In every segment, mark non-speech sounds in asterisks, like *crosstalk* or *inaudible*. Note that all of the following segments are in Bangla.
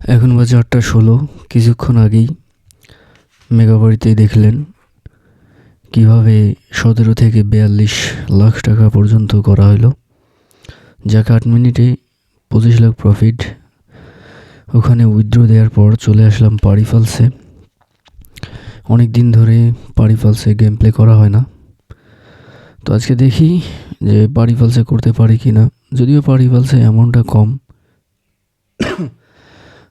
এখন বাজে আটটা ষোলো, কিছুক্ষণ আগেই মেগাবাড়িতেই দেখলেন কীভাবে সতেরো থেকে বিয়াল্লিশ লাখ টাকা পর্যন্ত করা হলো। যাকে, আট মিনিটে পঁচিশ লাখ প্রফিট ওখানে উইথড্র দেওয়ার পর চলে আসলাম পাড়ি ফালসে। অনেক দিন ধরে পাড়ি ফালসে গেম প্লে করা হয় না। তো আজকে দেখি যে পাড়ি ফালসে করতে পারি কি না যদিও পাড়ি ফালসে অ্যামাউন্টটা কম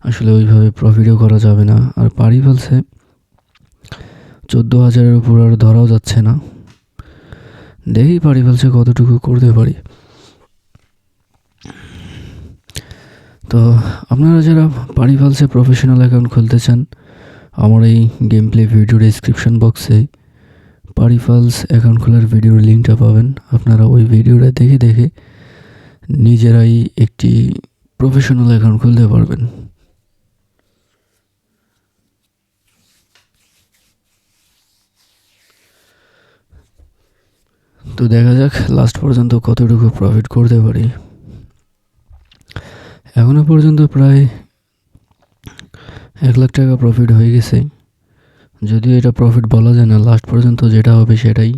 আসলে ওইভাবে প্রফিটও করা যাবে না। আর পাড়ি ফেলছে চোদ্দ হাজারের উপর আর ধরাও যাচ্ছে না। দেখি পাড়ি ফেলছে কতটুকু করতে পারি। তো আপনারা যারা পাড়ি ফেলছে প্রফেশনাল অ্যাকাউন্ট খুলতে চান, আমার এই গেম প্লে ভিডিও ডিসক্রিপশন বক্সে পাড়ি ফালস অ্যাকাউন্ট খোলার ভিডিওর লিঙ্কটা পাবেন। আপনারা ওই ভিডিওটা দেখে দেখে নিজেরাই একটি প্রফেশনাল অ্যাকাউন্ট খুলতে পারবেন। তো দেখা যাক লাস্ট পর্যন্ত কতটুকু প্রফিট করতে পারি। এখনও পর্যন্ত প্রায় এক লাখ টাকা প্রফিট হয়ে গেছে। যদিও এটা প্রফিট বলা যায় না লাস্ট পর্যন্ত যেটা হবে সেটাই।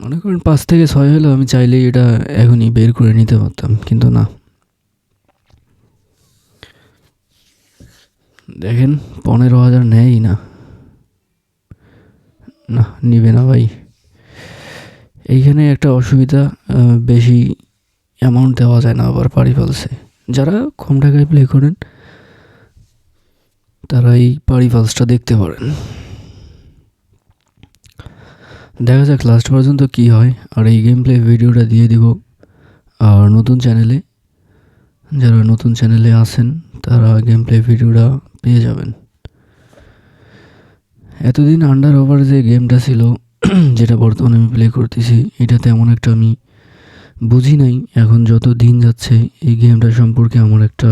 মনে করেন পাঁচ থেকে ছয় হলেও আমি চাইলেই এটা এখনই বের করে নিতে পারতাম, কিন্তু না। দেখেন, পনেরো হাজার নেয়ই না। না, নিবে না ভাই। এইখানে একটা অসুবিধা বেশি অ্যামাউন্ট দেওয়া যায় না আবার পাড়ি ফলসে যারা কম টাকায় প্লে করেন, তারা এই পাড়ি ফলসটা দেখতে পারেন। দেখা যাক লাস্ট পর্যন্ত কী হয়। আর এই গেম প্লে ভিডিওটা দিয়ে দিব। আর নতুন চ্যানেলে যারা নতুন চ্যানেলে আসেন তারা গেম প্লে ভিডিওটা পেয়ে যাবেন। এতদিন আন্ডার ওভার যে গেমটা ছিল, *clears throat* যেটা বর্তমানে আমি প্লে করতেছি, এটা তেমন একটা আমি বুঝি নাই। এখন যত দিন যাচ্ছে, এই গেমটা সম্পর্কে আমার একটা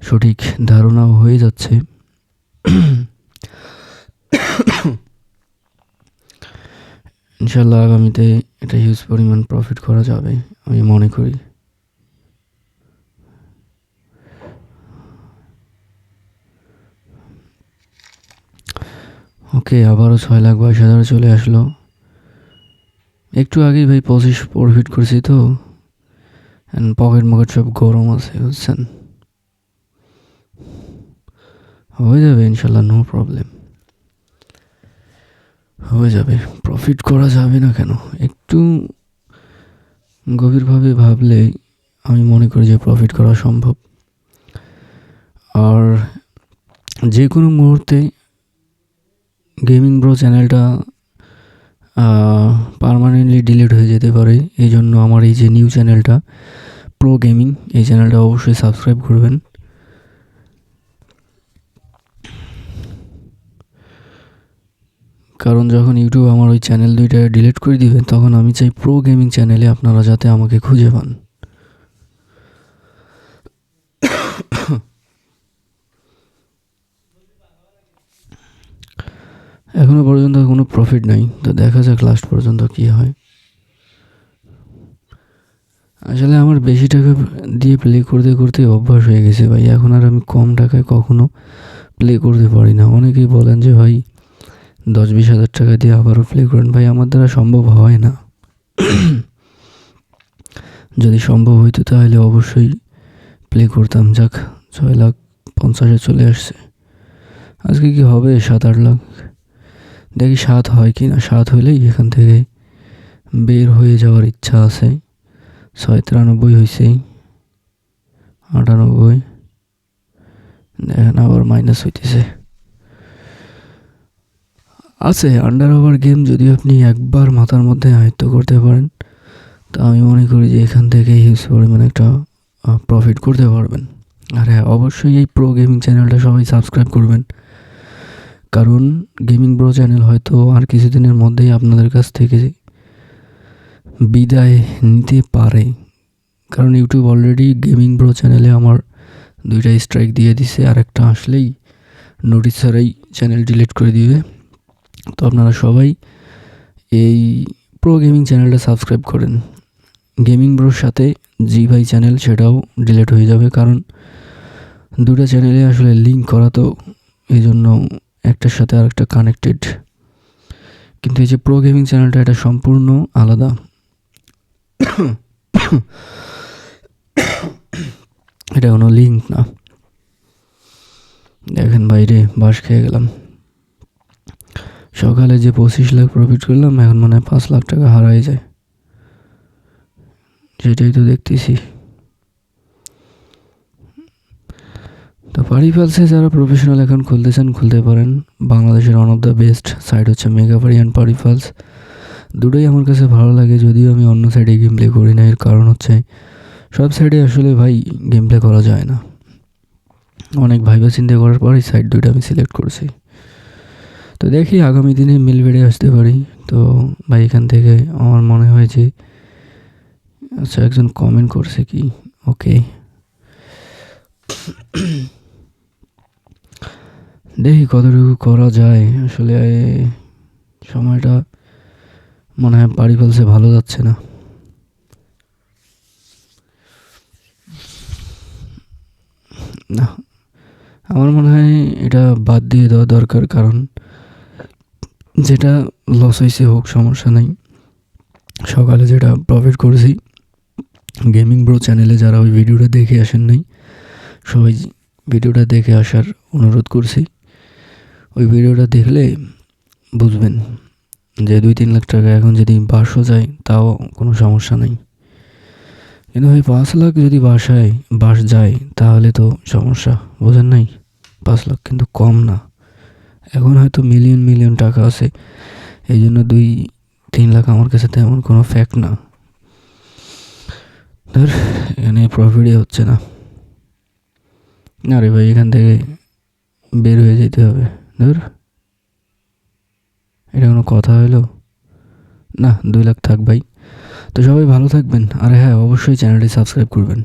সঠিক ধারণাও হয়ে যাচ্ছে। *clears throat* ইনশাল্লাহ আগামীতে এটা হিউজ পরিমাণ প্রফিট করা যাবে, আমি মনে করি। ওকে, আবারও ছয় লাখ বাইশ হাজার চলে আসলো। একটু আগেই ভাই পঁচিশ প্রফিট করছি তো। অ্যান্ড পকেট মকেট সব গরম আছে, বুঝছেন? হয়ে যাবে ইনশাল্লাহ নো প্রবলেম হয়ে যাবে প্রফিট করা যাবে না কেন? একটু গভীরভাবে ভাবলে আমি মনে করি যে প্রফিট করা সম্ভব। আর যে কোনো মুহূর্তে গেমিং ব্রো চ্যানেলটা পারমানেন্টলি ডিলিট হয়ে যেতে পারে। এই জন্য আমার এই যে নিউ চ্যানেলটা প্রো গেমিং এই চ্যানেলটা অবশ্যই সাবস্ক্রাইব করবেন। কারণ যখন ইউটিউব আমার ওই চ্যানেল দুইটা ডিলিট করে দিবে, তখন আমি চাই প্রো গেমিং চ্যানেলে আপনারা যাতে আমাকে খুঁজে পান। এখনও পর্যন্ত কোনো প্রফিট নাই। তো দেখা যাক লাস্ট পর্যন্ত কি হয়। আসলে আমার বেশি টাকা দিয়ে প্লে করতে করতে অভ্যাস হয়ে গেছে ভাই। এখন আর আমি কম টাকায় কখনো প্লে করতে পারি না। অনেকেই বলেন যে, ভাই, দশ বিশ হাজার টাকা দিয়ে আবারও প্লে করেন। ভাই, আমার দ্বারা সম্ভব হয় না। যদি সম্ভব হইতো তাহলে অবশ্যই প্লে করতাম। যাক, ছয় লাখ পঞ্চাশে চলে আসছে। আজকে কি হবে? সাত আট লাখ। দেখি সাত হয় কি না? সাত হইলেই এখান থেকে বের হয়ে যাওয়ার ইচ্ছা আছে। ছয় তিরানব্বই হয়েছে আটানব্বই। দেখেন আবার মাইনাস হইতেছে। আছে আন্ডার ওভার গেম যদি আপনি একবার মাথার মধ্যে আয়ত্ত করতে পারেন, তা আমি মনে করি যে এখান থেকে হিউজ পরিমাণে একটা প্রফিট করতে পারবেন। আর হ্যাঁ অবশ্যই এই প্রো গেমিং চ্যানেলটা সবাই সাবস্ক্রাইব করবেন। কারণ গেমিং ব্রো চ্যানেল হয়তো আর কিছুদিনের মধ্যেই আপনাদের কাছ থেকে বিদায় নিতে পারে। কারণ ইউটিউব অলরেডি গেমিং ব্রো চ্যানেলে আমার দুইটা স্ট্রাইক দিয়ে দিছে, আর একটা আসলেই নোটিস ছাড়াই চ্যানেল ডিলিট করে দিবে। তো আপনারা সবাই এই প্রো গেমিং চ্যানেলটা সাবস্ক্রাইব করেন। গেমিং ব্রোর সাথে জি ভাই চ্যানেল সেটাও ডিলিট হয়ে যাবে, কারণ দুটো চ্যানেলে আসলে লিঙ্ক করা তো এই জন্য একটার সাথে আরেকটা কানেক্টেড কিন্তু এই যে প্রো গেমিং চ্যানেলটা এটা সম্পূর্ণ আলাদা। এটা কোনো লিঙ্ক না। দেখেন বাইরে, বাস খেয়ে গেলাম। সকালে যে পঁচিশ লাখ প্রফিট করলাম, এখন মনে হয় পাঁচ লাখ টাকা হারাই যায়। সেটাই তো দেখতেছি। তো পারি ফালসে যারা প্রফেশনাল এখন খুলতে চান খুলতে পারেন। বাংলাদেশের one of the best side হচ্ছে মেগাপারি অ্যান্ড পারি ফালস দুটোই আমার কাছে ভালো লাগে, যদিও আমি অন্য সাইডে গেম প্লে করি না, এর কারণ হচ্ছে সব সাইডে আসলে ভাই গেম প্লে করা যায় না। অনেক ভাইবা চিন্তা করার পর এই সাইড দুইটা আমি সিলেক্ট করছি। তো দেখি আগামী দিনে মিল বেড়ে আসতে পারি। তো ভাই, এখান থেকে আমার মনে হয় যে আচ্ছা একজন কমেন্ট করছে কি? ওকে দেখি কতটুকু করা যায়। আসলে সময়টা মনে হয় বাড়ি ফেলছে, ভালো যাচ্ছে না। না, আমার মনে হয় এটা বাদ দিয়ে দেওয়া দরকার, কারণ যেটা লস হয়েছে হোক, সমস্যা নেই। সকালে যেটা প্রফিট করেছি গেমিং ব্রো চ্যানেলে যারা ওই ভিডিওটা দেখে আসেন নাই, সবাই ভিডিওটা দেখে আসার অনুরোধ করছি। ওই ভিডিওটা দেখলে বুঝবেন যে দুই তিন লাখ টাকা এখন যদি বাসও যায়, তাও কোনো সমস্যা নেই। কিন্তু ভাই, পাঁচ লাখ যদি বাসায়, বাস যায়, তাহলে তো সমস্যা, বোঝেন নাই? পাঁচ লাখ কিন্তু কম না। এখন হয়তো মিলিয়ন মিলিয়ন টাকা আছে। এই জন্য দুই তিন লাখ আমার কাছে তেমন কোনো ফ্যাক্ট না। ধর এখানে প্রফিটই হচ্ছে না। আরে ভাই, এখান থেকে বের হয়ে যেতে হবে। ধর। এটা কোনো কথা হলো? না, দুই লাখ থাক ভাই। তো সবাই ভালো থাকবেন। আর হ্যাঁ অবশ্যই চ্যানেলটি সাবস্ক্রাইব করবেন।